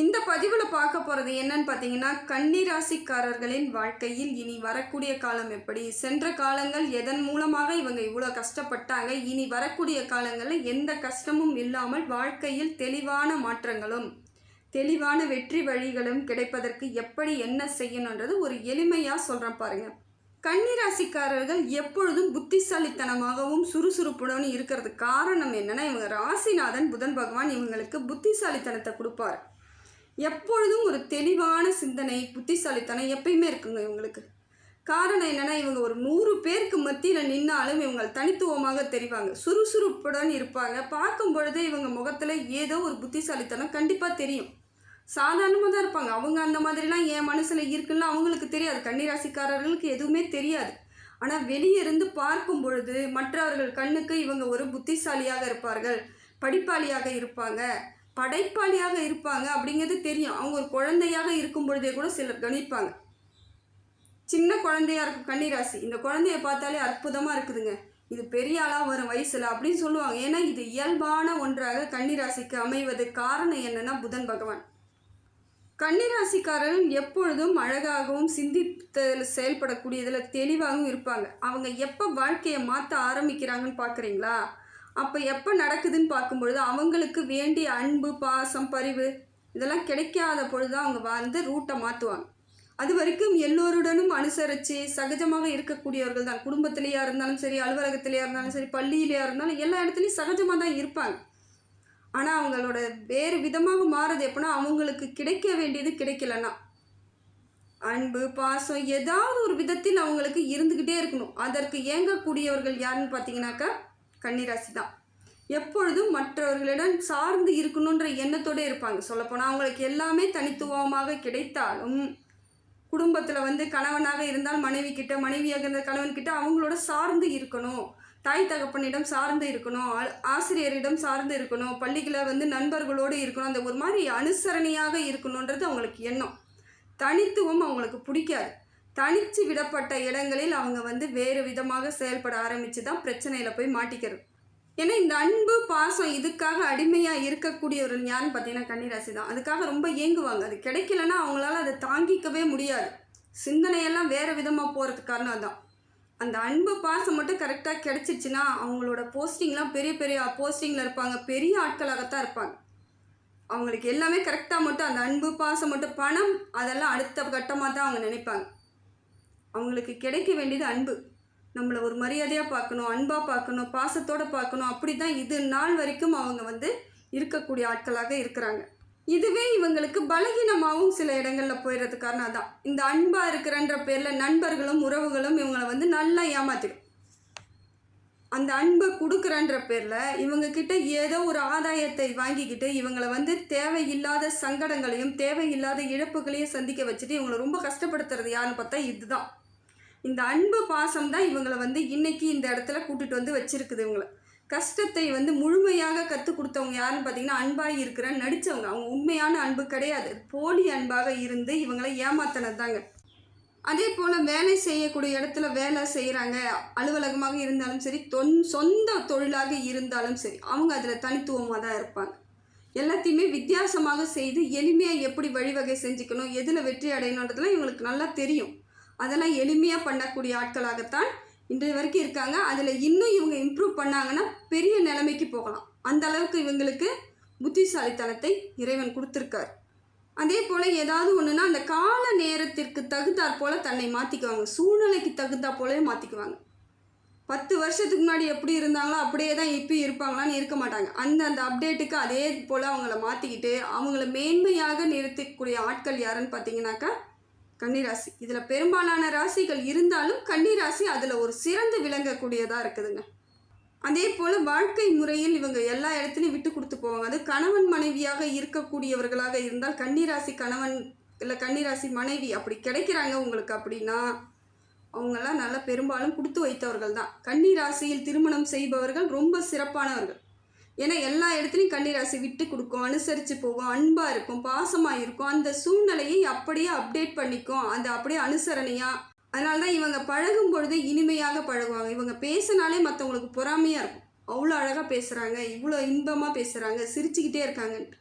இந்த பதிவில் பார்க்க போகிறது என்னன்னு பார்த்தீங்கன்னா கன்னிராசிக்காரர்களின் வாழ்க்கையில் இனி வரக்கூடிய காலம் எப்படி? சென்ற காலங்கள் எதன் மூலமாக இவங்க இவ்வளோ கஷ்டப்பட்டாங்க? இனி வரக்கூடிய காலங்களில் எந்த கஷ்டமும் இல்லாமல் வாழ்க்கையில் தெளிவான மாற்றங்களும் தெளிவான வெற்றி வழிகளும் கிடைப்பதற்கு எப்படி என்ன செய்யணுன்றது ஒரு எளிமையாக சொல்கிறேன் பாருங்கள் கன்னிராசிக்காரர்கள் எப்பொழுதும் புத்திசாலித்தனமாகவும் சுறுசுறுப்புடன் இருக்கிறது காரணம் என்னென்னா இவங்க ராசிநாதன் புதன் பகவான் இவங்களுக்கு புத்திசாலித்தனத்தை கொடுப்பார். எப்பொழுதும் ஒரு தெளிவான சிந்தனை புத்திசாலித்தனம் எப்பயுமே இருக்குங்க இவங்களுக்கு. காரணம் என்னன்னா இவங்க ஒரு நூறு பேருக்கு மத்தியில் நின்னாலும் இவங்க தனித்துவமாக தெரிவாங்க. சுறுசுறுப்புடன் இருப்பாங்க. பார்க்கும் பொழுதே இவங்க முகத்தில் ஏதோ ஒரு புத்திசாலித்தனம் கண்டிப்பாக தெரியும். சாதாரணமாக தான் இருப்பாங்க. அவங்க அந்த மாதிரிலாம் என் மனசில் இருக்குன்னு அவங்களுக்கு தெரியாது. கன்னிராசிக்காரர்களுக்கு எதுவுமே தெரியாது. ஆனால் வெளியே இருந்து பார்க்கும் பொழுது மற்றவர்கள் கண்ணுக்கு இவங்க ஒரு புத்திசாலியாக இருப்பார்கள். படிப்பாளியாக இருப்பாங்க. படைப்பாளியாக இருப்பாங்க அப்படிங்கிறது தெரியும். அவங்க ஒரு குழந்தையாக இருக்கும் பொழுதே கூட சிலர் கணிப்பாங்க. சின்ன குழந்தையாக இருக்கும் கன்னிராசி. இந்த குழந்தைய பார்த்தாலே அற்புதமாக இருக்குதுங்க. இது பெரிய ஆளாக வரும் வயசில் அப்படின்னு சொல்லுவாங்க. ஏன்னா இது இயல்பான ஒன்றாக கன்னிராசிக்கு அமைவது காரணம் என்னன்னா புதன் பகவான். கன்னிராசிக்காரர்கள் எப்பொழுதும் அழகாகவும் சிந்தித்ததில் செயல்படக்கூடியதில் தெளிவாகவும் இருப்பாங்க. அவங்க எப்போ வாழ்க்கையை மாற்ற ஆரம்பிக்கிறாங்கன்னு பார்க்குறீங்களா? அப்போ எப்போ நடக்குதுன்னு பார்க்கும்பொழுது அவங்களுக்கு வேண்டிய அன்பு பாசம் பரிவு இதெல்லாம் கிடைக்காத பொழுது தான் அவங்க வந்து ரூட்டை மாற்றுவாங்க அது வரைக்கும் எல்லோருடனும் அனுசரித்து சகஜமாக இருக்கக்கூடியவர்கள் தான். குடும்பத்திலேயா இருந்தாலும் சரி அலுவலகத்திலேயா இருந்தாலும் சரி பள்ளியிலேயா இருந்தாலும் எல்லா இடத்துலையும் சகஜமாக தான் இருப்பாங்க. ஆனால் அவங்களோட வேறு விதமாக மாறுது எப்படின்னா அவங்களுக்கு கிடைக்க வேண்டியது கிடைக்கலன்னா. அன்பு பாசம் ஏதாவது ஒரு விதத்தில் அவங்களுக்கு இருந்துக்கிட்டே இருக்கணும். அதற்கு ஏங்கக்கூடியவர்கள் யாருன்னு பார்த்தீங்கன்னாக்கா கன்னிராசி தான் எப்பொழுதும் மற்றவர்களிடம் சார்ந்து இருக்கணுன்ற எண்ணத்தோடு இருப்பாங்க. சொல்லப்போனால் அவங்களுக்கு எல்லாமே தனித்துவமாக கிடைத்தாலும் குடும்பத்தில் வந்து கணவனாக இருந்தால் மனைவி கிட்ட மனைவியாக இருந்த கணவன்கிட்ட அவங்களோட சார்ந்து இருக்கணும். தாய் தகப்பனிடம் சார்ந்து இருக்கணும். ஆசிரியரிடம் சார்ந்து இருக்கணும். பள்ளிகளில் வந்து நண்பர்களோடு இருக்கணும். அந்த ஒரு மாதிரி அனுசரணையாக இருக்கணுன்றது அவங்களுக்கு எண்ணம். தனித்துவம் அவங்களுக்கு பிடிக்காது. தனிச்சு விடப்பட்ட இடங்களில் அவங்க வந்து வேறு விதமாக செயல்பட ஆரம்பித்து தான் பிரச்சனையில் போய் மாட்டிக்கிறது. ஏன்னா இந்த அன்பு பாசம் இதுக்காக அடிமையாக இருக்கக்கூடியவர்கள் யாருன்னு பார்த்தீங்கன்னா கன்னிராசி தான். அதுக்காக ரொம்ப ஏங்குவாங்க. அது கிடைக்கலன்னா அவங்களால அதை தாங்கிக்கவே முடியாது. சிந்தனையெல்லாம் வேறு விதமாக போகிறதுக்கு காரணம் அதுதான் அந்த அன்பு பாசம் மட்டும் கரெக்டாக கிடச்சிச்சின்னா அவங்களோட போஸ்டிங்லாம் பெரிய பெரிய போஸ்டிங்கில் இருப்பாங்க. பெரிய ஆட்களாகத்தான் இருப்பாங்க. அவங்களுக்கு எல்லாமே கரெக்டாக மட்டும் அந்த அன்பு பாசம் மட்டும் பணம் அதெல்லாம் அடுத்த கட்டமாக தான் அவங்க நினைப்பாங்க. அவங்களுக்கு கிடைக்க வேண்டியது அன்பு. நம்மளை ஒரு மரியாதையாக பார்க்கணும் அன்பாக பார்க்கணும் பாசத்தோடு பார்க்கணும். அப்படி தான் இது நாள் வரைக்கும் அவங்க வந்து இருக்கக்கூடிய ஆட்களாக இருக்கிறாங்க. இதுவே இவங்களுக்கு பலகீனமாகவும் சில இடங்களில் போயிடுறது காரணம் தான் இந்த அன்பாக இருக்கிறன்ற பேரில் நண்பர்களும் உறவுகளும் இவங்களை வந்து நல்லா ஏமாத்திடும். அந்த அன்பை கொடுக்குறன்ற பேரில் இவங்கக்கிட்ட ஏதோ ஒரு ஆதாயத்தை வாங்கிக்கிட்டு இவங்களை வந்து தேவையில்லாத சங்கடங்களையும் தேவையில்லாத இழப்புகளையும் சந்திக்க வச்சுட்டு இவங்களை ரொம்ப கஷ்டப்படுத்துறது யாருன்னு பார்த்தா இதுதான். இந்த அன்பு பாசம் தான் இவங்களை வந்து இன்னைக்கு இந்த இடத்துல கூட்டிட்டு வந்து வச்சிருக்குது இவங்களை. கஷ்டத்தை வந்து முழுமையாக கற்றுக் கொடுத்தவங்க யாருன்னு பார்த்தீங்கன்னா அன்பாக இருக்கிற நடித்தவங்க அவங்க உண்மையான அன்பு கிடையாது. போலி அன்பாக இருந்து இவங்களை ஏமாத்தினது தாங்க அதே போல் வேலை செய்யக்கூடிய இடத்துல வேலை செய்கிறாங்க அலுவலகமாக இருந்தாலும் சரி தொன் சொந்த தொழிலாக இருந்தாலும் சரி அவங்க அதில் தனித்துவமாக தான் இருப்பாங்க. எல்லாத்தையுமே வித்தியாசமாக செய்து எளிமையாக எப்படி வழிவகை செஞ்சுக்கணும் எதில் வெற்றி அடையணுன்றதுலாம் இவங்களுக்கு நல்லா தெரியும். அதெல்லாம் எளிமையாக பண்ணக்கூடிய ஆட்களாகத்தான் இன்றைய வரைக்கும் இருக்காங்க. அதில் இன்னும் இவங்க இம்ப்ரூவ் பண்ணாங்கன்னா பெரிய நிலைமைக்கு போகலாம். அந்த அளவுக்கு இவங்களுக்கு புத்திசாலித்தனத்தை இறைவன் கொடுத்துருக்கார். அதே போல் ஏதாவது ஒன்றுனா அந்த கால நேரத்திற்கு தகுந்தாற் போல் தன்னை மாற்றிக்குவாங்க சூழ்நிலைக்கு தகுந்தா போலவே மாற்றிக்குவாங்க பத்து வருஷத்துக்கு முன்னாடி எப்படி இருந்தாங்களோ அப்படியே தான் இப்போ இருப்பாங்களான்னு இருக்க மாட்டாங்க. அந்த அந்த அப்டேட்டுக்கு அதே போல் அவங்கள மாற்றிக்கிட்டு அவங்கள மேன்மையாக நிறுத்தக்கூடிய ஆட்கள் யாருன்னு பார்த்தீங்கன்னாக்கா கன்னிராசி. இதில் பெரும்பாலான ராசிகள் இருந்தாலும் கன்னிராசி அதில் ஒரு சிறந்து விளங்கக்கூடியதாக இருக்குதுங்க. அதே போல் வாழ்க்கை முறையில் இவங்க எல்லா இடத்துலையும் விட்டு கொடுத்து போவாங்க. அது கணவன் மனைவியாக இருக்கக்கூடியவர்களாக இருந்தால் கன்னிராசி கணவன் இல்லை கன்னிராசி மனைவி அப்படி கிடைக்கிறாங்க உங்களுக்கு அப்படின்னா அவங்கெல்லாம் நல்லா பெரும்பாலும் கொடுத்து வைத்தவர்கள் தான். கன்னிராசியில் திருமணம் செய்பவர்கள் ரொம்ப சிறப்பானவர்கள். ஏன்னா எல்லா இடத்துலையும் கன்னிராசி விட்டு கொடுக்கும் அனுசரித்து போகும் அன்பாக இருக்கும் பாசமாக இருக்கும். அந்த சூழ்நிலையை அப்படியே அப்டேட் பண்ணிக்கும். அந்த அப்படியே அனுசரணையாக அதனால தான் இவங்க பழகும் பொழுது இனிமையாக பழகுவாங்க. இவங்க பேசினாலே மற்றவங்களுக்கு பொறாமையாக இருக்கும். அவ்வளோ அழகாக பேசுகிறாங்க இவ்வளோ இன்பமாக பேசுகிறாங்க சிரிச்சுக்கிட்டே இருக்காங்கன்ட்டு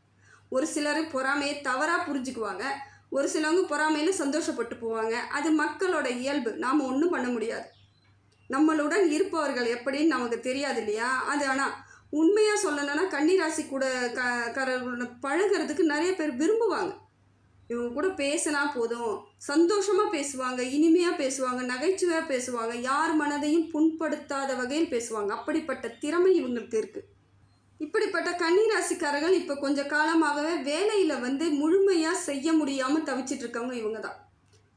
ஒரு சிலர் பொறாமையை தவறாக புரிஞ்சுக்குவாங்க. ஒரு சிலவங்க பொறாமையில் சந்தோஷப்பட்டு போவாங்க. அது மக்களோட இயல்பு. நாம் ஒன்றும் பண்ண முடியாது. நம்மளுடன் இருப்பவர்கள் எப்படின்னு நமக்கு தெரியாது இல்லையா? அது ஆனால் உண்மையாக சொல்லணும்னா கன்னிராசி கூட க காரர்களோட பழகுறதுக்கு நிறைய பேர் விரும்புவாங்க. இவங்க கூட பேசினா போதும். சந்தோஷமாக பேசுவாங்க இனிமையாக பேசுவாங்க நகைச்சுவையாக பேசுவாங்க யார் மனதையும் புண்படுத்தாத வகையில் பேசுவாங்க. அப்படிப்பட்ட திறமை இவங்களுக்கு இருக்குது இப்படிப்பட்ட கன்னிராசிக்காரர்கள் இப்போ கொஞ்சம் காலமாகவே வேலையில் வந்து முழுமையாக செய்ய முடியாமல் தவிச்சிட்ருக்கவங்க இவங்க தான்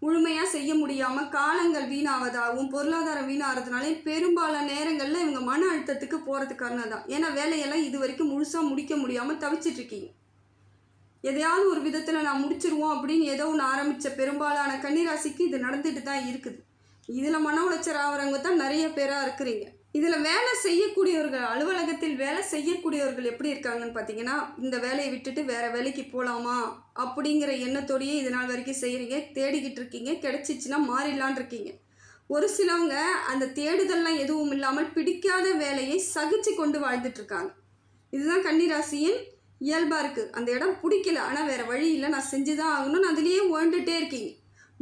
முழுமையாக செய்ய முடியாமல் காலங்கள் வீணாவதாகவும் பொருளாதாரம் வீணாகிறதுனாலே பெரும்பாலான நேரங்களில் இவங்க மன அழுத்தத்துக்கு போகிறது காரணம் தான். ஏன்னா வேலையெல்லாம் இது வரைக்கும் முழுசாக முடிக்க முடியாமல் தவிச்சிட்டு இருக்கீங்க. எதையாவது ஒரு விதத்தில் நான் முடிச்சிருவோம் அப்படின்னு ஏதோ ஒன்று ஆரம்பித்த பெரும்பாலான கன்னிராசிக்கு இது நடந்துட்டு தான் இருக்குது. இதில் மன உளைச்சல் ஆகிறவங்க தான் நிறைய பேராக இருக்கிறீங்க. இதில் வேலை செய்யக்கூடியவர்கள் அலுவலகத்தில் வேலை செய்யக்கூடியவர்கள் எப்படி இருக்காங்கன்னு பார்த்தீங்கன்னா இந்த வேலையை விட்டுட்டு வேறு வேலைக்கு போகலாமா அப்படிங்கிற எண்ணத்தோடையே இது நாள் வரைக்கும் செய்கிறீங்க தேடிக்கிட்டு இருக்கீங்க. கிடச்சிச்சின்னா மாறிடலான் இருக்கீங்க. ஒரு சிலவங்க அந்த தேடுதல்லாம் எதுவும் இல்லாமல் பிடிக்காத வேலையை சகிச்சு கொண்டு வாழ்ந்துட்டு இருக்காங்க. இதுதான் கன்னிராசியின் இயல்பாக இருக்குது அந்த இடம் பிடிக்கல. ஆனால் வேறு வழி இல்லை. நான் செஞ்சு தான் ஆகணும்னு அதுலேயே ஓண்டுகிட்டே இருக்கீங்க.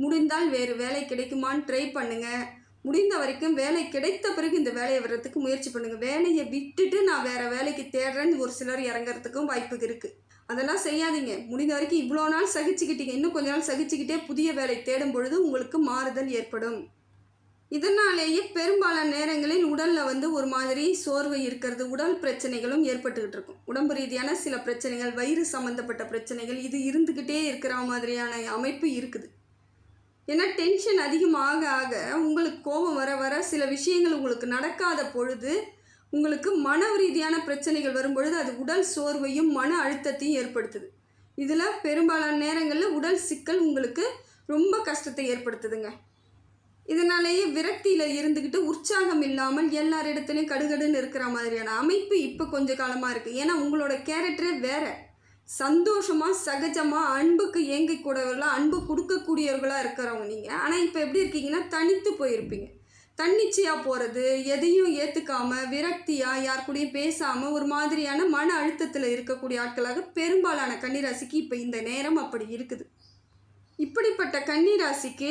முடிந்தால் வேறு வேலை கிடைக்குமான்னு ட்ரை பண்ணுங்கள் முடிந்த வரைக்கும் வேலை கிடைத்த பிறகு இந்த வேலையை வர்றதுக்கு முயற்சி பண்ணுங்கள் வேலையை விட்டுட்டு நான் வேறு வேலைக்கு தேடுறேன்னு ஒரு சிலர் இறங்குறதுக்கும் வாய்ப்பு இருக்குது அதெல்லாம் செய்யாதீங்க. முடிந்த வரைக்கும் இவ்வளோ நாள் சகிச்சுக்கிட்டீங்க. இன்னும் கொஞ்ச நாள் சகிச்சுக்கிட்டே புதிய வேலை தேடும் பொழுது உங்களுக்கு மாறுதல் ஏற்படும். இதனாலேயே பெரும்பாலான நேரங்களில் உடலில் வந்து ஒரு மாதிரி சோர்வு இருக்கிறது உடல் பிரச்சனைகளும் ஏற்பட்டுக்கிட்டு இருக்கும். உடம்பு ரீதியான சில பிரச்சனைகள் வயிறு சம்மந்தப்பட்ட பிரச்சனைகள் இது இருந்துக்கிட்டே இருக்கிற மாதிரியான அமைப்பு இருக்குது. ஏன்னா டென்ஷன் அதிகமாக ஆக உங்களுக்கு கோபம் வர வர சில விஷயங்கள் உங்களுக்கு நடக்காத பொழுது உங்களுக்கு மன ரீதியான பிரச்சனைகள் வரும்பொழுது அது உடல் சோர்வையும் மன அழுத்தத்தையும் ஏற்படுத்துது. இதில் பெரும்பாலான நேரங்களில் உடல் சிக்கல் உங்களுக்கு ரொம்ப கஷ்டத்தை ஏற்படுத்துதுங்க. இதனாலேயே விரக்தியில் இருந்துக்கிட்டு உற்சாகம் இல்லாமல் எல்லார் இடத்துலையும் கடுகடுன்னு இருக்கிற மாதிரியான அமைப்பு இப்போ கொஞ்ச காலமாக இருக்குது ஏன்னா உங்களோட கேரக்டரே வேறு. சந்தோஷமாக சகஜமாக அன்புக்கு ஏங்கி கூடவர்களாக அன்பு கொடுக்கக்கூடியவர்களாக இருக்கிறவங்க நீங்கள் ஆனால் இப்போ எப்படி இருக்கீங்கன்னா தனித்து போயிருப்பீங்க. தன்னிச்சையாக போகிறது எதையும் ஏற்றுக்காம விரக்தியாக யார் கூடயும் பேசாமல் ஒரு மாதிரியான மன அழுத்தத்தில் இருக்கக்கூடிய ஆட்களாக பெரும்பாலான கன்னிராசிக்கு இப்போ இந்த நேரம் அப்படி இருக்குது. இப்படிப்பட்ட கன்னிராசிக்கு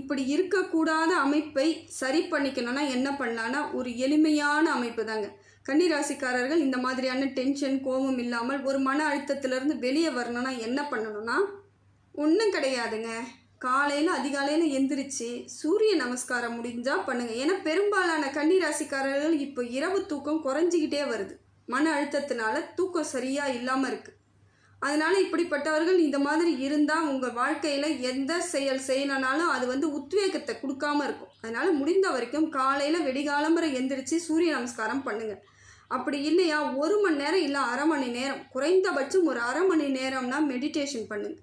இப்படி இருக்கக்கூடாத அமைப்பை சரி பண்ணிக்கணும்னா என்ன பண்ணலான்னா ஒரு எளிமையான அமைப்பு தாங்க. கன்னிராசிக்காரர்கள் இந்த மாதிரியான டென்ஷன் கோபம் இல்லாமல் ஒரு மன அழுத்தத்திலேருந்து வெளியே வரணும்னா என்ன பண்ணணும்னா ஒன்றும் கிடையாதுங்க. காலையில் அதிகாலையில் எந்திரிச்சு சூரிய நமஸ்காரம் முடிஞ்சால் பண்ணுங்கள் ஏன்னா பெரும்பாலான கன்னிராசிக்காரர்கள் இப்போ இரவு தூக்கம் குறைஞ்சிக்கிட்டே வருது. மன அழுத்தத்தினால தூக்கம் சரியாக இல்லாமல் இருக்குது அதனால் இப்படிப்பட்டவர்கள் இந்த மாதிரி இருந்தால் உங்கள் வாழ்க்கையில் எந்த செயல் செய்யணுனாலும் அது வந்து உத்வேகத்தை கொடுக்காம இருக்கும். அதனால் முடிந்த வரைக்கும் காலையில் வெடிகாலம்பரை எந்திரிச்சு சூரிய நமஸ்காரம் பண்ணுங்கள் அப்படி இல்லையா? ஒரு மணி நேரம் இல்லை அரை மணி நேரம். குறைந்தபட்சம் ஒரு அரை மணி நேரம்னா மெடிடேஷன் பண்ணுங்க.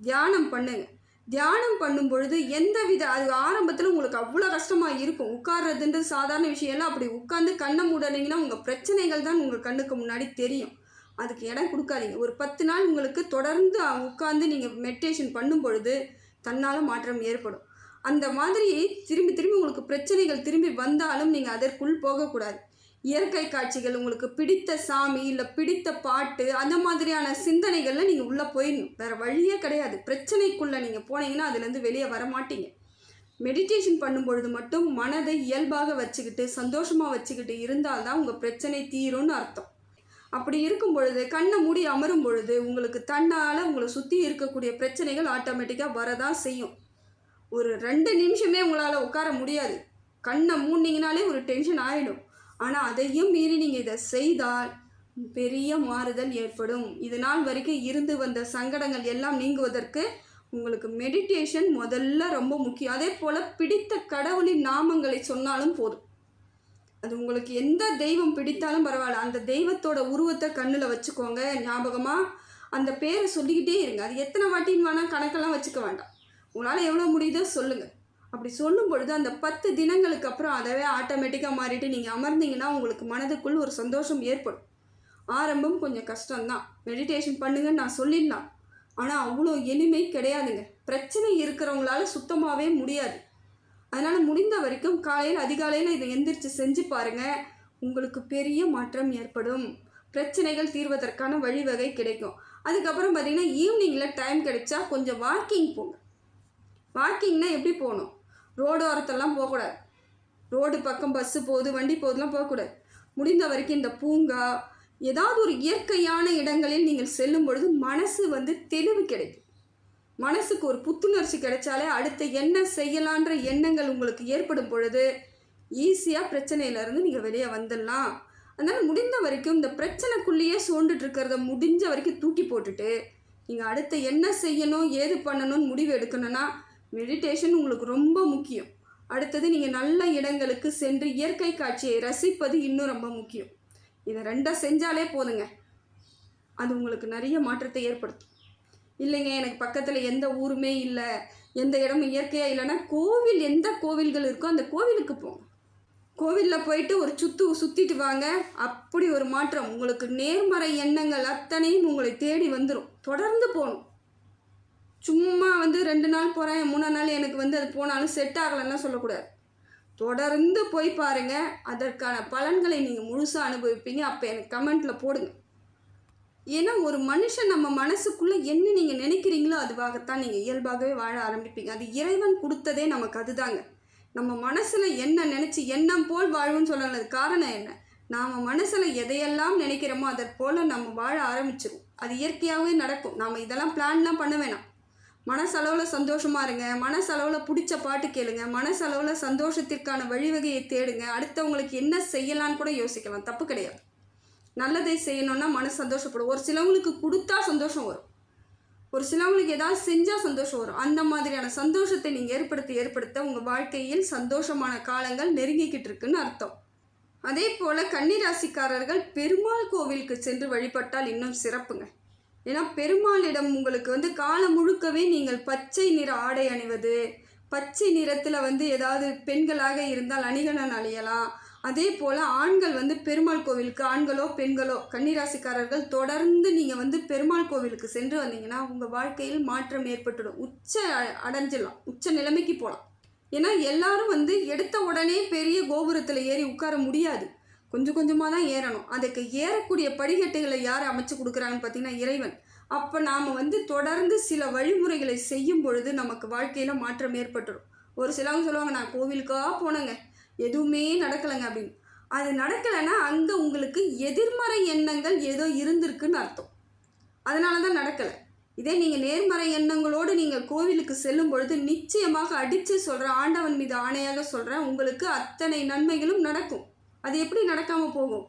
தியானம் பண்ணுங்க. தியானம் பண்ணும் பொழுது எந்த வித அது ஆரம்பத்தில் உங்களுக்கு அவ்வளோ கஷ்டமாக இருக்கும். உட்கார்றதுன்றது சாதாரண விஷயம் அப்படி உட்காந்து கண்ணை மூடனீங்கன்னா உங்கள் பிரச்சனைகள் தான் உங்கள் கண்ணுக்கு முன்னாடி தெரியும். அதுக்கு இடம் கொடுக்காதீங்க. ஒரு பத்து நாள் உங்களுக்கு தொடர்ந்து உட்காந்து நீங்கள் மெடிடேஷன் பண்ணும் பொழுது தன்னால் மாற்றம் ஏற்படும். அந்த மாதிரி திரும்பி திரும்பி உங்களுக்கு பிரச்சனைகள் திரும்பி வந்தாலும் நீங்கள் அதற்குள் போகக்கூடாது. இயற்கை காட்சிகள் உங்களுக்கு பிடித்த சாமி இல்லை பிடித்த பாட்டு அந்த மாதிரியான சிந்தனைகளில் நீங்கள் உள்ளே போயிடணும் வேறு வழியே கிடையாது. பிரச்சனைக்குள்ளே நீங்கள் போனீங்கன்னா அதுலேருந்து வெளியே வர மாட்டீங்க மெடிடேஷன் பண்ணும் பொழுது மட்டும் மனதை இயல்பாக வச்சுக்கிட்டு சந்தோஷமாக வச்சுக்கிட்டு இருந்தால் தான் உங்கள் பிரச்சனை தீரும்னு அர்த்தம். அப்படி இருக்கும் பொழுது கண்ணை மூடி அமரும் பொழுது உங்களுக்கு தன்னால் உங்களை சுற்றி இருக்கக்கூடிய பிரச்சனைகள் ஆட்டோமேட்டிக்காக வரதான் செய்யும். ஒரு ரெண்டு நிமிஷமே உங்களால் உட்கார முடியாது. கண்ணை மூடினீங்கனாலே ஒரு டென்ஷன் ஆகிடும் ஆனால் அதையும் மீறி நீங்கள் இதை செய்தால் பெரிய மாறுதல் ஏற்படும். இது நாள் வரைக்கும் இருந்து வந்த சங்கடங்கள் எல்லாம் நீங்குவதற்கு உங்களுக்கு மெடிடேஷன் முதல்ல ரொம்ப முக்கியம். அதே போல் பிடித்த கடவுளின் நாமங்களை சொன்னாலும் போதும். அது உங்களுக்கு எந்த தெய்வம் பிடித்தாலும் பரவாயில்ல. அந்த தெய்வத்தோட உருவத்தை கண்ணில் வச்சுக்கோங்க. ஞாபகமாக அந்த பேரை சொல்லிக்கிட்டே இருங்க. அது எத்தனை வாட்டின்னு வேணால் கணக்கெல்லாம் வச்சுக்க வேண்டாம். உங்களால் எவ்வளோ முடியுதோ சொல்லுங்கள் அப்படி சொல்லும் பொழுது அந்த பத்து தினங்களுக்கு அப்புறம் அதவே ஆட்டோமேட்டிக்காக மாறிட்டு நீங்கள் அமர்ந்தீங்கன்னா உங்களுக்கு மனதுக்குள் ஒரு சந்தோஷம் ஏற்படும். ஆரம்பம் கொஞ்சம் கஷ்டம்தான். மெடிடேஷன் பண்ணுங்கன்னு நான் சொல்லிடலாம். ஆனால் அவ்வளோ எளிமை கிடையாதுங்க. பிரச்சனை இருக்கிறவங்களால சுத்தமாகவே முடியாது. அதனால் முடிந்த வரைக்கும் காலையில் அதிகாலையில் இதை எந்திரிச்சு செஞ்சு பாருங்கள் உங்களுக்கு பெரிய மாற்றம் ஏற்படும். பிரச்சனைகள் தீர்வதற்கான வழிவகை கிடைக்கும். அதுக்கப்புறம் பார்த்தீங்கன்னா ஈவினிங்கில் டைம் கிடைச்சா கொஞ்சம் வாக்கிங் போங்க. வாக்கிங்னால் எப்படி போகணும்? ரோடு ஓரத்தெல்லாம் போகக்கூடாது. ரோடு பக்கம் பஸ்ஸு போகுது வண்டி போகுதுலாம் போகக்கூடாது. முடிந்த வரைக்கும் இந்த பூங்கா ஏதாவது ஒரு இயற்கையான இடங்களில் நீங்கள் செல்லும் பொழுது மனசு வந்து தெளிவு கிடைக்கும். மனசுக்கு ஒரு புத்துணர்ச்சி கிடைச்சாலே அடுத்த என்ன செய்யலான்ற எண்ணங்கள் உங்களுக்கு ஏற்படும் பொழுது ஈஸியாக பிரச்சனையிலேருந்து நீங்கள் வெளியே வந்துடலாம். அதனால் முடிந்த வரைக்கும் இந்த பிரச்சனைக்குள்ளேயே சோண்டுட்டு இருக்கிறத முடிஞ்ச வரைக்கும் தூக்கி போட்டுட்டு நீங்கள் அடுத்து என்ன செய்யணும் ஏது பண்ணணும்னு முடிவு எடுக்கணும்னா மெடிடேஷன் உங்களுக்கு ரொம்ப முக்கியம். அடுத்தது நீங்கள் நல்ல இடங்களுக்கு சென்று இயற்கை காட்சியை ரசிப்பது இன்னும் ரொம்ப முக்கியம். இதை ரெண்டாக செஞ்சாலே போதுங்க. அது உங்களுக்கு நிறைய மாற்றத்தை ஏற்படுத்தும். இல்லைங்க எனக்கு பக்கத்தில் எந்த ஊருமே இல்லை எந்த இடமும் இயற்கையாக இல்லைன்னா கோவில் எந்த கோவில்கள் இருக்கோ அந்த கோவிலுக்கு போங்க. கோவிலில் போயிட்டு ஒரு சுத்து சுற்றிட்டு வாங்க. அப்படி ஒரு மாற்றம் உங்களுக்கு நேர்மறை எண்ணங்கள் அத்தனையும் உங்களை தேடி வந்துடும் தொடர்ந்து போகணும். சும்மா வந்து ரெண்டு நாள் போகிறேன் மூணு நாள் எனக்கு வந்து அது போனாலும் செட் ஆகலைன்னா சொல்லக்கூடாது. தொடர்ந்து போய் பாருங்கள் அதற்கான பலன்களை நீங்கள் முழுசாக அனுபவிப்பீங்க. அப்போ எனக்கு கமெண்ட்டில் போடுங்க. ஏன்னா ஒரு மனுஷன் நம்ம மனசுக்குள்ளே என்ன நீங்கள் நினைக்கிறீங்களோ அதுவாகத்தான் நீங்கள் இயல்பாகவே வாழ ஆரம்பிப்பீங்க. அது இறைவன் கொடுத்ததே நமக்கு அதுதாங்க. நம்ம மனசில் என்ன நினச்சி எண்ணம் போல் வாழ்வுன்னு சொல்லல காரணம் என்ன? நாம் மனசில் எதையெல்லாம் நினைக்கிறோமோ அதை போல் நம்ம வாழ ஆரம்பிச்சிடும் அது இயற்கையாகவே நடக்கும். நாம் இதெல்லாம் பிளான்லாம் பண்ண வேணாம். மனசளவில் சந்தோஷமாக இருங்க. மனசளவில் பிடிச்ச பாட்டு கேளுங்க. மனசளவில் சந்தோஷத்திற்கான வழிவகையை தேடுங்க. அடுத்தவங்களுக்கு என்ன செய்யலான்னு கூட யோசிக்கலாம். தப்பு கிடையாது. நல்லதை செய்யணும்னா மனசு சந்தோஷப்படும். ஒரு சிலவங்களுக்கு கொடுத்தா சந்தோஷம் வரும். ஒரு சிலவங்களுக்கு ஏதாவது செஞ்சால் சந்தோஷம் வரும். அந்த மாதிரியான சந்தோஷத்தை நீங்கள் ஏற்படுத்த ஏற்படுத்த உங்கள் வாழ்க்கையில் சந்தோஷமான காலங்கள் நெருங்கிக்கிட்டு இருக்குன்னு அர்த்தம். அதே போல் கன்னிராசிக்காரர்கள் பெருமாள் கோவிலுக்கு சென்று வழிபட்டால் இன்னும் சிறப்புங்க. ஏன்னா பெருமாளிடம் உங்களுக்கு வந்து காலம் முழுக்கவே நீங்கள் பச்சை நிற ஆடை அணிவது பச்சை நிறத்தில் வந்து ஏதாவது பெண்களாக இருந்தால் அணிகலன் அணியலாம். அதே போல் ஆண்கள் வந்து பெருமாள் கோவிலுக்கு ஆண்களோ பெண்களோ கன்னிராசிக்காரர்கள் தொடர்ந்து நீங்கள் வந்து பெருமாள் கோவிலுக்கு சென்று வந்தீங்கன்னா உங்கள் வாழ்க்கையில் மாற்றம் ஏற்பட்டுடும். உச்ச அ- அடைஞ்சிடலாம். உச்ச நிலைமைக்கு போகலாம். ஏன்னா எல்லாரும் வந்து எடுத்த உடனே பெரிய கோபுரத்தில் ஏறி உட்கார முடியாது. கொஞ்சம் கொஞ்சமாக தான் ஏறணும். அதுக்கு ஏறக்கூடிய படிக்கட்டுகளை யார் அமைச்சு கொடுக்குறாங்கன்னு பார்த்தீங்கன்னா இறைவன். அப்போ நாம் வந்து தொடர்ந்து சில வழிமுறைகளை செய்யும் பொழுது நமக்கு வாழ்க்கையில் மாற்றம் ஏற்பட்டுடும் ஒரு சிலவங்க சொல்லுவாங்க நான் கோவிலுக்காக போனேங்க. எதுவுமே நடக்கலைங்க அப்படின்னு. அது நடக்கலைன்னா அங்கே உங்களுக்கு எதிர்மறை எண்ணங்கள் ஏதோ இருந்திருக்குன்னு அர்த்தம். அதனால தான் நடக்கலை. இதே நீங்கள் நேர்மறை எண்ணங்களோடு நீங்கள் கோவிலுக்கு செல்லும் பொழுது நிச்சயமாக அடித்து சொல்கிறேன் ஆண்டவன் மீது ஆணையாக சொல்கிறேன் உங்களுக்கு அத்தனை நன்மைகளும் நடக்கும். அது எப்படி நடக்காமல் போகும்?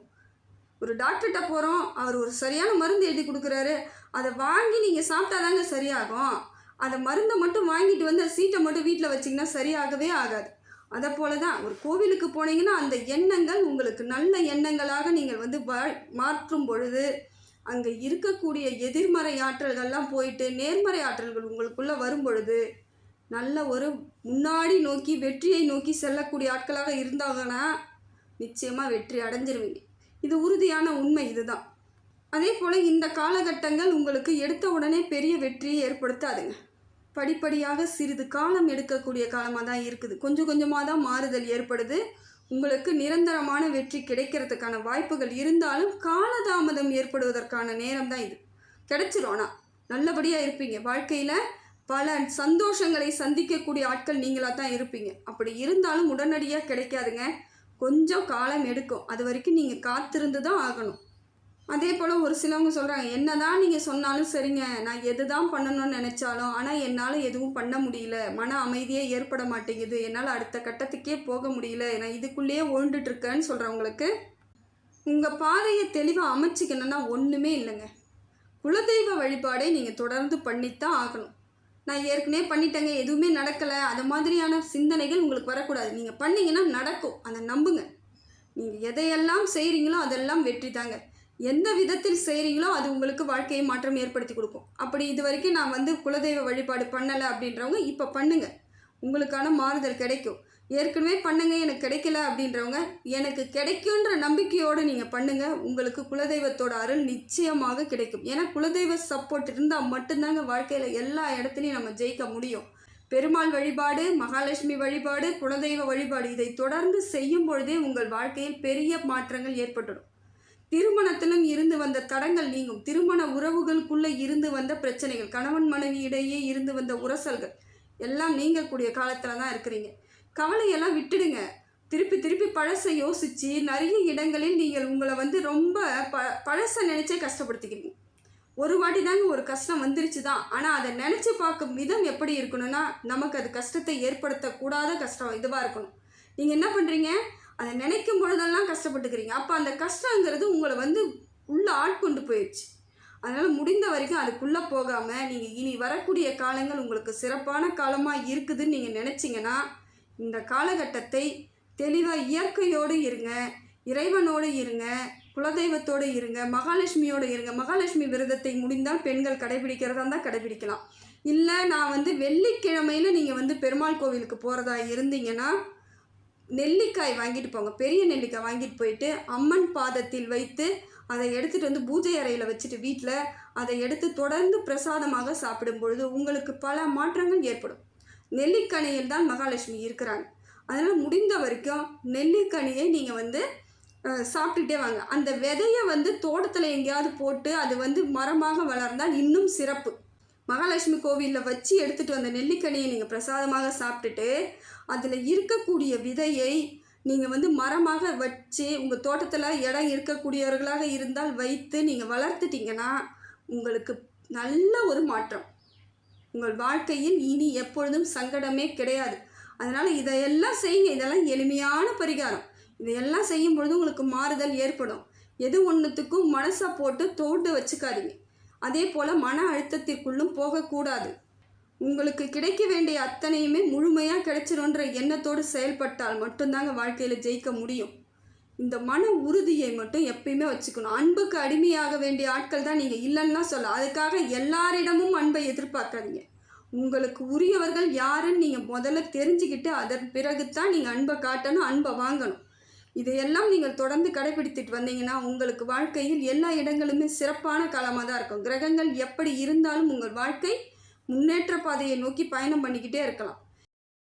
ஒரு டாக்டர்கிட்ட போகிறோம் அவர் ஒரு சரியான மருந்து எழுதி கொடுக்குறாரு. அதை வாங்கி நீங்கள் சாப்பிட்டாதாங்க சரியாகும். அந்த மருந்தை மட்டும் வாங்கிட்டு வந்து சீட்டை மட்டும் வீட்டில் வச்சிங்கன்னா சரியாகவே ஆகாது. அதை போல தான் ஒரு கோவிலுக்கு போனீங்கன்னா அந்த எண்ணங்கள் உங்களுக்கு நல்ல எண்ணங்களாக நீங்கள் வந்து வ மாற்றும் பொழுது அங்கே இருக்கக்கூடிய எதிர்மறை ஆற்றல்கள்லாம் போயிட்டு நேர்மறை ஆற்றல்கள் உங்களுக்குள்ளே வரும் பொழுது நல்ல ஒரு முன்னாடி நோக்கி வெற்றியை நோக்கி செல்லக்கூடிய ஆட்களாக இருந்தாங்கன்னா நிச்சயமாக வெற்றி அடைஞ்சிருவீங்க. இது உறுதியான உண்மை இதுதான். அதே போல் இந்த காலகட்டங்கள் உங்களுக்கு எடுத்த உடனே பெரிய வெற்றியை ஏற்படுத்தாதுங்க. படிப்படியாக சிறிது காலம் எடுக்கக்கூடிய காலமாக தான் இருக்குது. கொஞ்சம் கொஞ்சமாக தான் மாறுதல் ஏற்படுது. உங்களுக்கு நிரந்தரமான வெற்றி கிடைக்கிறதுக்கான வாய்ப்புகள் இருந்தாலும் காலதாமதம் ஏற்படுவதற்கான நேரம் தான் இது. கிடைச்சிரும் ஆனால் நல்லபடியாக இருப்பீங்க. வாழ்க்கையில் பல சந்தோஷங்களை சந்திக்கக்கூடிய ஆட்கள் நீங்களாக தான் இருப்பீங்க. அப்படி இருந்தாலும் உடனடியாக கிடைக்காதுங்க. கொஞ்சம் காலம் எடுக்கும். அது வரைக்கும் நீங்கள் காத்திருந்து தான் ஆகணும். அதே போல் ஒரு சிலவங்க சொல்கிறாங்க என்ன தான் நீங்கள் சொன்னாலும் சரிங்க. நான் எது தான் பண்ணணும்னு நினச்சாலும் ஆனால் என்னால் எதுவும் பண்ண முடியல. மன அமைதியே ஏற்பட மாட்டேங்குது. என்னால் அடுத்த கட்டத்துக்கே போக முடியல. நான் இதுக்குள்ளேயே ஓண்டுட்ருக்கேன்னு சொல்கிறவங்களுக்கு உங்கள் பாதையை தெளிவாக அமைச்சிக்கணும்னா ஒன்றுமே இல்லைங்க. குலதெய்வ வழிபாடை நீங்கள் தொடர்ந்து பண்ணித்தான் ஆகணும். நான் ஏற்கனவே பண்ணிட்டேங்க எதுவுமே நடக்கலை. அது மாதிரியான சிந்தனைகள் உங்களுக்கு வரக்கூடாது. நீங்கள் பண்ணிங்கன்னா நடக்கும். அதை நம்புங்க. நீங்கள் எதையெல்லாம் செய்கிறீங்களோ அதெல்லாம் வெற்றி தாங்க. எந்த விதத்தில் செய்கிறீங்களோ அது உங்களுக்கு வாழ்க்கையை மாற்றம் ஏற்படுத்தி கொடுக்கும். அப்படி இது வரைக்கும் நான் வந்து குலதெய்வ வழிபாடு பண்ணலை அப்படின்றவங்க இப்போ பண்ணுங்கள் உங்களுக்கான மாறுதல் கிடைக்கும். ஏற்கனவே பண்ணுங்க எனக்கு கிடைக்கல அப்படின்றவங்க எனக்கு கிடைக்குன்ற நம்பிக்கையோடு நீங்கள் பண்ணுங்க. உங்களுக்கு குலதெய்வத்தோட அருள் நிச்சயமாக கிடைக்கும். ஏன்னா குலதெய்வ சப்போர்ட் இருந்தால் மட்டும்தாங்க வாழ்க்கையில் எல்லா இடத்துலையும் நம்ம ஜெயிக்க முடியும். பெருமாள் வழிபாடு மகாலட்சுமி வழிபாடு குலதெய்வ வழிபாடு இதை தொடர்ந்து செய்யும் பொழுதே உங்கள் வாழ்க்கையில் பெரிய மாற்றங்கள் ஏற்பட்டுடும். திருமணத்திலும் இருந்து வந்த தடங்கள் நீங்கும். திருமண உறவுகளுக்குள்ளே இருந்து வந்த பிரச்சனைகள் கணவன் மனைவி இடையே இருந்து வந்த உரசல்கள் எல்லாம் நீங்கக்கூடிய காலத்தில் தான் இருக்கிறீங்க. கவலையெல்லாம் விட்டுடுங்க. திருப்பி திருப்பி பழசை யோசித்து நிறைய இடங்களில் நீங்கள் உங்களை வந்து ரொம்ப ப பழசை நினச்சே கஷ்டப்படுத்திக்கிறீங்க ஒரு வாட்டி தாங்க ஒரு கஷ்டம் வந்துருச்சு தான். ஆனால் அதை நினச்சி பார்க்கும் விதம் எப்படி இருக்கணும்னா நமக்கு அது கஷ்டத்தை ஏற்படுத்தக்கூடாத கஷ்டம் இதுவாக இருக்கணும். நீங்கள் என்ன பண்ணுறீங்க அதை நினைக்கும் பொழுதெல்லாம் கஷ்டப்பட்டுக்கிறீங்க. அப்போ அந்த கஷ்டங்கிறது உங்களை வந்து உள்ளே ஆட்கொண்டு போயிடுச்சு அதனால் முடிந்த வரைக்கும் அதுக்குள்ளே போகாமல் நீங்கள் இனி வரக்கூடிய காலங்கள் உங்களுக்கு சிறப்பான காலமாக இருக்குதுன்னு நீங்கள் நினச்சிங்கன்னா இந்த காலகட்டத்தை தெளிவாக இயற்கையோடு இருங்க இறைவனோடு இருங்க குலதெய்வத்தோடு இருங்க மகாலட்சுமியோடு இருங்க. மகாலட்சுமி விரதத்தை முடிந்தால் பெண்கள் கடைபிடிக்கிறதா இருந்தால் கடைபிடிக்கலாம். இல்லை நான் வந்து வெள்ளிக்கிழமையில் நீங்கள் வந்து பெருமாள் கோவிலுக்கு போகிறதா இருந்தீங்கன்னா நெல்லிக்காய் வாங்கிட்டு போங்க. பெரிய நெல்லிக்காய் வாங்கிட்டு போயிட்டு அம்மன் பாதத்தில் வைத்து அதை எடுத்துகிட்டு வந்து பூஜை அறையில் வச்சுட்டு வீட்டில் அதை எடுத்து தொடர்ந்து பிரசாதமாக சாப்பிடும் பொழுது உங்களுக்கு பல மாற்றங்கள் ஏற்படும். நெல்லிக்கனியில் தான் மகாலட்சுமி இருக்கிறாங்க அதனால் முடிந்த வரைக்கும் நெல்லிக்கனியை நீங்கள் வந்து சாப்பிட்டுட்டே வாங்க. அந்த விதையை வந்து தோட்டத்தில் எங்கேயாவது போட்டு அது வந்து மரமாக வளர்ந்தால் இன்னும் சிறப்பு. மகாலட்சுமி கோவிலில் வச்சு எடுத்துகிட்டு வந்த நெல்லிக்கனியை நீங்கள் பிரசாதமாக சாப்பிட்டுட்டு அதில் இருக்கக்கூடிய விதையை நீங்கள் வந்து மரமாக வச்சு உங்கள் தோட்டத்தில் இடம் இருக்கக்கூடியவர்களாக இருந்தால் வைத்து நீங்கள் வளர்த்துட்டீங்கன்னா உங்களுக்கு நல்ல ஒரு மாற்றம். உங்கள் வாழ்க்கையில் இனி எப்பொழுதும் சங்கடமே கிடையாது. அதனால் இதையெல்லாம் செய்யுங்க. இதெல்லாம் எளிமையான பரிகாரம். இதையெல்லாம் செய்யும் பொழுது உங்களுக்கு மாறுதல் ஏற்படும். எது ஒன்றுத்துக்கும் மனசை போட்டு தோண்டு வச்சுக்காதீங்க. அதே போல் மன அழுத்தத்திற்குள்ளும் போகக்கூடாது. உங்களுக்கு கிடைக்க வேண்டிய அத்தனையுமே முழுமையாக கிடைச்சிருன்ற எண்ணத்தோடு செயல்பட்டால் மட்டும்தாங்க வாழ்க்கையில் ஜெயிக்க முடியும். இந்த மன உறுதியை மட்டும் எப்பயுமே வச்சுக்கணும். அன்புக்கு அடிமையாக வேண்டிய ஆட்கள் தான் நீங்கள் இல்லைன்னா சொல்ல அதுக்காக எல்லாரிடமும் அன்பை எதிர்பார்க்காதீங்க. உங்களுக்கு உரியவர்கள் யாருன்னு நீங்கள் முதல்ல தெரிஞ்சுக்கிட்டு அதன் பிறகு தான் நீங்கள் அன்பை காட்டணும் அன்பை வாங்கணும். இதையெல்லாம் நீங்கள் தொடர்ந்து கடைபிடித்துட்டு வந்தீங்கன்னா உங்களுக்கு வாழ்க்கையில் எல்லா இடங்களுமே சிறப்பான காலமாக தான் இருக்கும். கிரகங்கள் எப்படி இருந்தாலும் உங்கள் வாழ்க்கை முன்னேற்ற பாதையை நோக்கி பயணம் பண்ணிக்கிட்டே இருக்கலாம்.